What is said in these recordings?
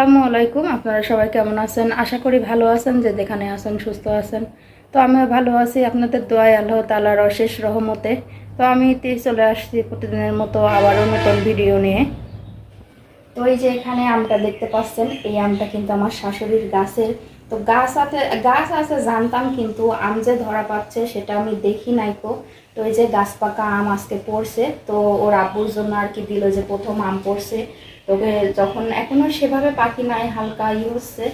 আসসালামু আলাইকুম। আপনারা সবাই কেমন আছেন? আশা করি ভালো আছেন, যে যেখানে আছেন সুস্থ আছেন। তো আমিও ভালো আছি। আপনাদের দোয়ায় আল্লাহ তালার অশেষ রহমতে। তো আমি তে চলে আসছি প্রতিদিনের মতো আবারও নতুন ভিডিও নিয়ে। তো এই যে এখানে আমটা দেখতে পাচ্ছেন, এই আমটা কিন্তু আমার শাশুড়ির গাছের। তো গাছ আছে গাছ আছে জানতাম, কিন্তু আম যে ধরা পাচ্ছে সেটা আমি দেখি নাই কো। তো এই যে গাছ পাকা আম আজকে পড়ছে, তো ওর আব্বুর জন্য আর কি দিল যে প্রথম আম পড়ছে। তবে যখন এখনও সেভাবে পাখি নাই হালকা ই হচ্ছে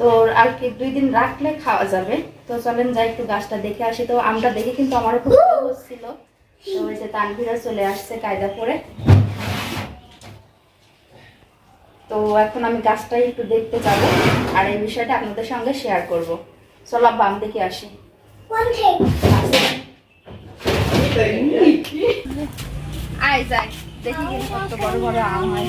তো আর কি দুই দিন রাখলে খাওয়া যাবে। তো চলেন যাই একটু গাছটা দেখে আসি। তো আমটা দেখে কিন্তু আমার খুব ভালো হচ্ছিল। তো ওই যে তানভীরা চলে আসছে কায়দা করে। তো এখন আমি গাছটাই একটু দেখতে যাব আর এই বিষয়টা আপনাদের সঙ্গে শেয়ার করব। চলো বাম দেখে আসি। আয় যাই দেখি কিন্তু কত বড় বড় আম আয়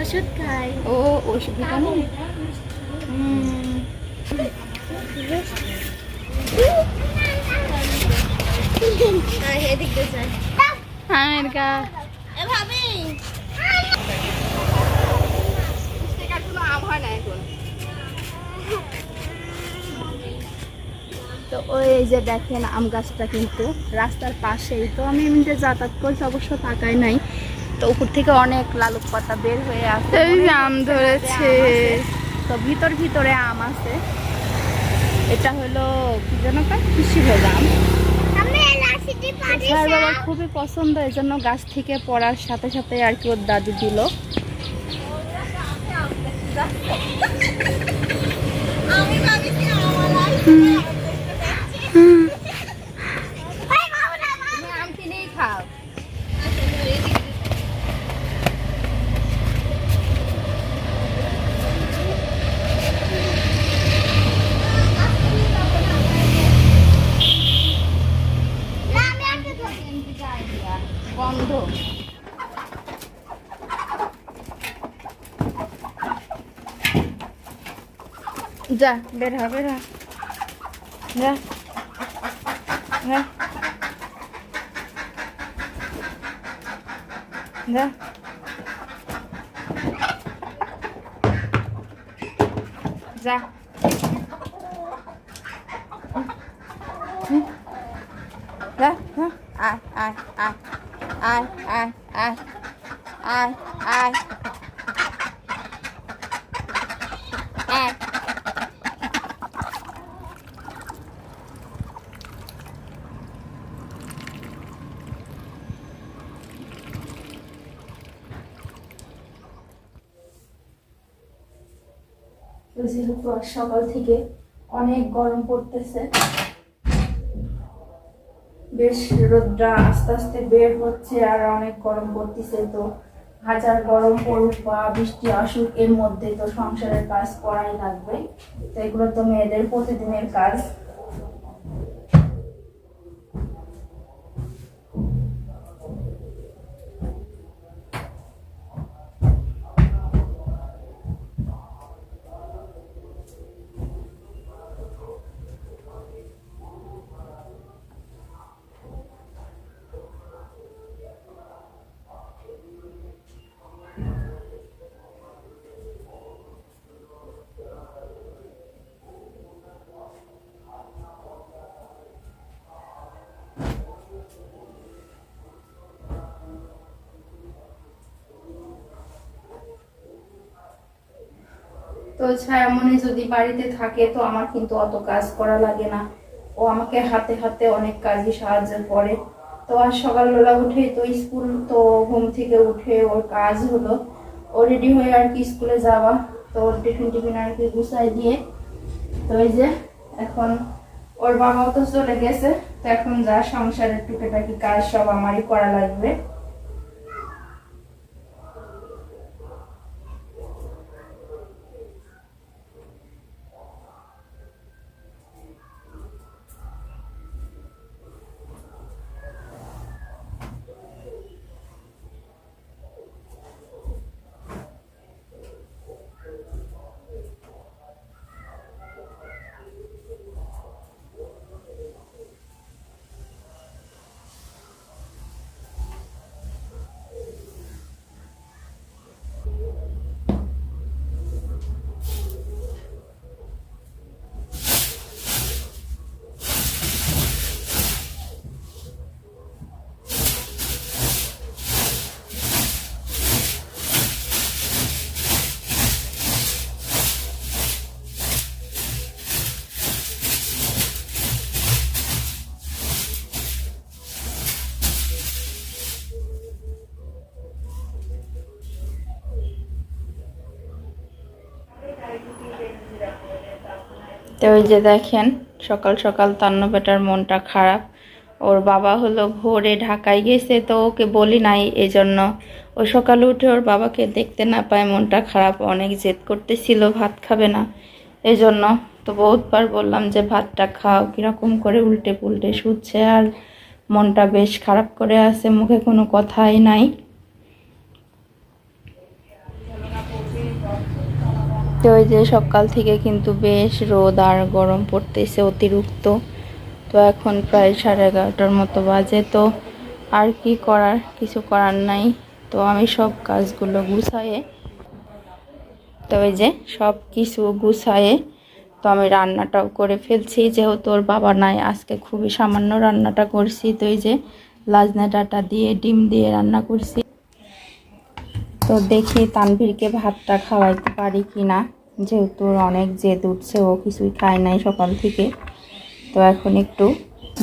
ওষুধ খাই। ও ওষুধ যাই হ্যাঁ তো ওই যে দেখেন আম গাছটা কিন্তু রাস্তার পাশেই। তো আমি এমনিতে যাতায়াত করছি অবশ্য তাকাই নাই। তো উপর থেকে অনেক লালুক পাতা বের হয়ে অনেক আম ধরেছে। তো ভিতর ভিতরে আম আছে। এটা হলো কি যেন কয় কৃষি আম। আমি বাবার খুবই পছন্দ এই জন্য গাছ থেকে পড়ার সাথে সাথে আর কি ওর দাদু দিল। আমি যা বের হ বের যা যা যা যা যা আয় আয় আয় আয় আয় আয় আয় যেহেতু আজ সকাল থেকে অনেক গরম পড়তেছে, বেশ রোদটা আস্তে আস্তে বের হচ্ছে আর অনেক গরম পড়তেছে তো। হাজার গরম পড়ুক বা বৃষ্টি আসুক, এর মধ্যে তো সংসারের কাজ করাই লাগবে। তো এগুলো তো মেয়েদের প্রতিদিনের কাজ। তো ছায়ামণি যদি বাড়িতে থাকে, তো আমার কিন্তু অত কাজ করা লাগে না। ও আমাকে হাতে হাতে অনেক কাজই সাহায্য করে। তো আজ সকালবেলা উঠে তো স্কুল তো ঘুম থেকে উঠে ওর কাজ হলো। ও রেডি হয়ে আর কি স্কুলে যাওয়া। তো ওর টিফিন টিফিন আর কি গুছাই দিয়ে, তো এই যে এখন ওর বাবাও তো চলে গেছে। তো এখন যা সংসারের টুকেটাকি কাজ সব আমারই করা লাগবে। তো ওই যে দেখেন, সকাল সকাল তান্ন বেটার মনটা খারাপ। ওর বাবা হলো ভোরে ঢাকায় গেছে, তো ওকে বলি নাই এই জন্য ও সকালে উঠে ওর বাবাকে দেখতে না পায়, মনটা খারাপ, অনেক জেদ করতেছিল, ভাত খাবে না। এই জন্য তো বহুতবার বললাম যে, ভাতটা খাও। কীরকম করে উল্টে পুল্টে শুচ্ছে আর মনটা বেশ খারাপ করে আছে, মুখে কোনো কথাই নাই। তো ওই যে সকাল থেকে কিন্তু বেশ রোদ আর গরম পড়তেছে অতিরিক্ত। তো এখন প্রায় সাড়ে এগারোটার মতো বাজে। তো আর কি করার? কিছু করার নাই। তো আমি সব কাজগুলো গুছায়ে, তো ওই যে সব কিছু গুছায়ে, তো আমি রান্নাটাও করে ফেলছি। যেহেতু ওর বাবা নাই, আজকে খুবই সামান্য রান্নাটা করছি। তো এই যে লাজনা ডাটা দিয়ে, ডিম দিয়ে রান্না করছি। তো দেখি তানভীরকে ভাতটা খাওয়াইতে পারি কি না। যেহেতু অনেক জেদ উঠছে, ও কিছুই খায় নাই সকাল থেকে। তো এখন একটু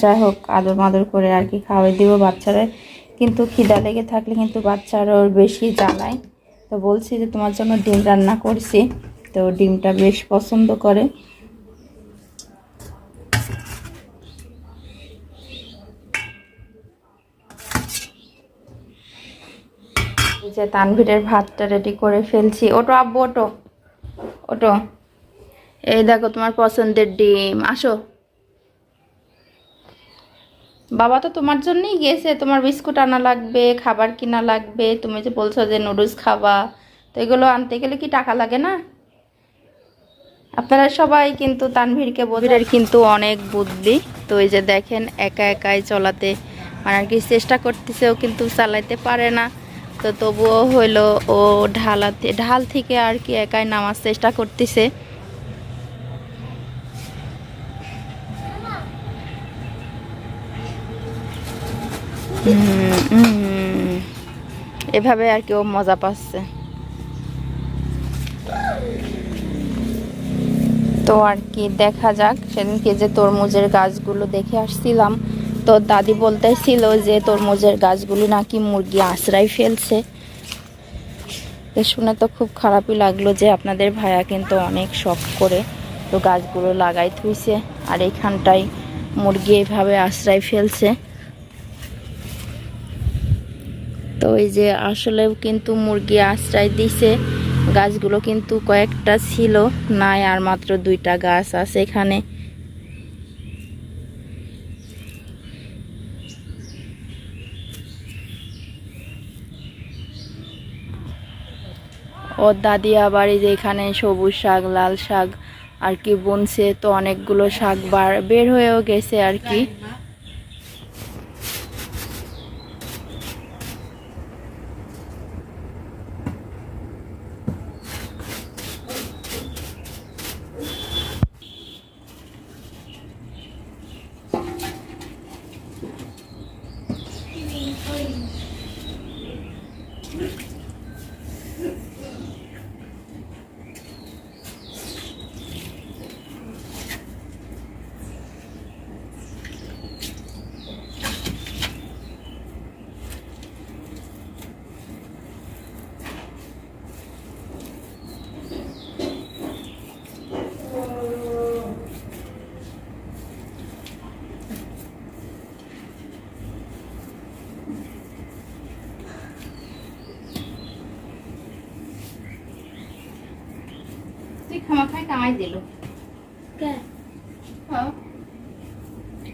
যাই হোক, আদর মাদর করে আর কি খাওয়াই দিব বাচ্চারা। কিন্তু খিদা লেগে থাকলে কিন্তু বাচ্চারা ওর বেশি জ্বালায়। তো বলছি যে তোমার জন্য ডিম রান্না করছি। তো ডিমটা বেশ পছন্দ করে। যে তানভীরের ভাতটা রেডি করে ফেলছি। ওটো আব্বু, ওটো। ওটো। এই দেখো তোমার পছন্দের ডিম। আসো। বাবা তো তোমার জন্যই গেছে। তোমার বিস্কুট আনা লাগবে, খাবার কিনা লাগবে। তুমি যে বলছো যে নুডলস খাবা, তো এগুলো আনতে গেলে কি টাকা লাগে না? আপনারা সবাই কিন্তু তানভীরকে বোঝার কিন্তু অনেক বুদ্ধি। তো এই যে দেখেন, একা একাই চলাতে মানে আর কি চেষ্টা করতেছে, ও কিন্তু চালাইতে পারে না। তো তবুও হইল ও ঢালাতে, ঢাল থেকে আর কি একাই নামার চেষ্টা করতেছে। এভাবে আর কি ও মজা পাচ্ছে তো আর কি দেখা যাক, সেদিনকে যে তরমুজের গাছগুলো দেখে আসছিলাম তো দাদি বলতেছিল যে তরমুজের গাছগুলি নাকি মুরগি আশ্রয় ফেলছে। শুনে তো খুব খারাপই লাগল যে আপনাদের ভাইয়া কিন্তু অনেক শখ করে তো গাছগুলো লাগাই থুইছে আর এইখানটায় মুরগি এইভাবে আশ্রয় ফেলছে। তো এই যে আসলেও কিন্তু মুরগি আশ্রয় দিছে, গাছগুলো কিন্তু কয়েকটা ছিল, নাই আর মাত্র দুইটা গাছ আছে এখানে। ওর দাদিয়া আবার এই এখানে সবুজ শাক, লাল শাক, আর কি বুনছে, তো অনেকগুলো শাক বার, বের হয়েও গেছে আর কি। খাই দিল।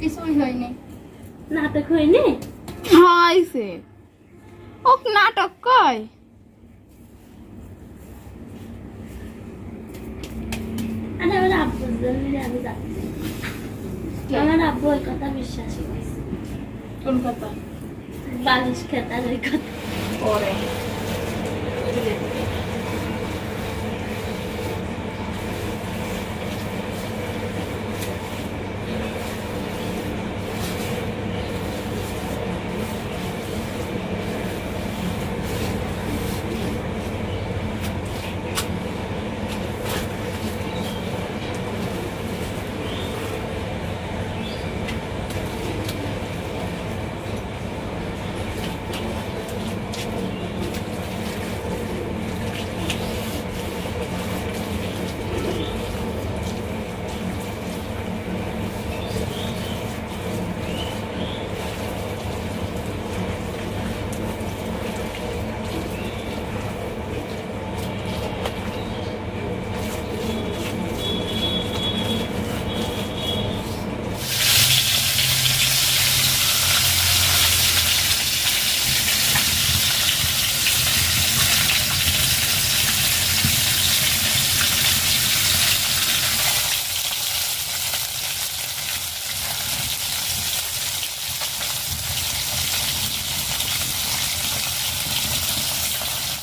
কিছুই হয়নি। নাটক হয়নি? হয়েছে। ও নাটক কয়? আর আমার আব্বুর জন্য আমি যাচ্ছি। আমার আব্বু ওই কথা বিশ্বাস করেছে। কোন কথা? বালিশ খেতার ওই কথা। পরে।